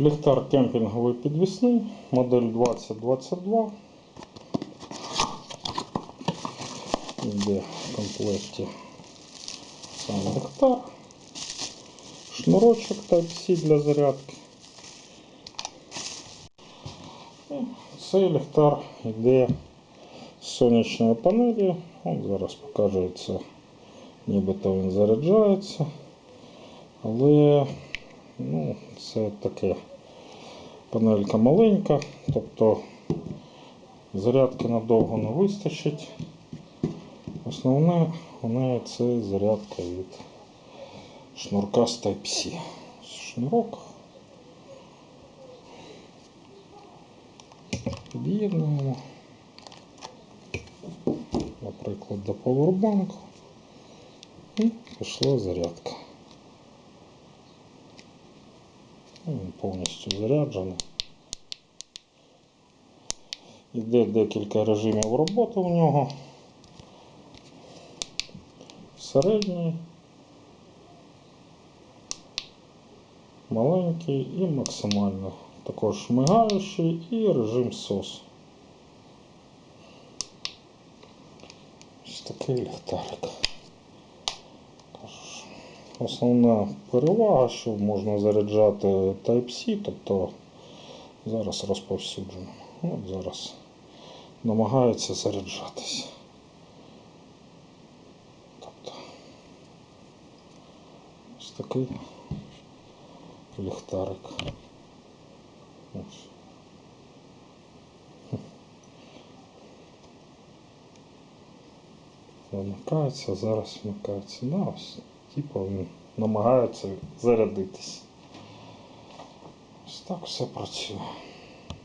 Ліхтар кемпінговий підвісний, модель 2022. Йде в комплекті сам ліхтар, шнурочок Type-C для зарядки. І цей ліхтар йде з сонячної панелі. От зараз показується, нібито він заряджається. Але ну, це таке панелька маленька, тобто зарядки надовго не вистачить. Основне у неї це зарядка від шнурка з Type-C. Шнурок. Під'єднуємо. Наприклад, до повербанку. І пішла зарядка. Ну, Він повністю заряджений. Йде декілька режимів роботи у нього. Середній, маленький і максимально. Також мигаючий і режим SOS. Ось такий ліхтарик. Основна перевага, що можна заряджати Type-C, тобто зараз розповсюджено. От зараз намагається заряджатися. Тобто ось такий ліхтарик. Ось. Вмикається, зараз вмикається. Да, ось, типу він намагається зарядитись. Ось так все працює.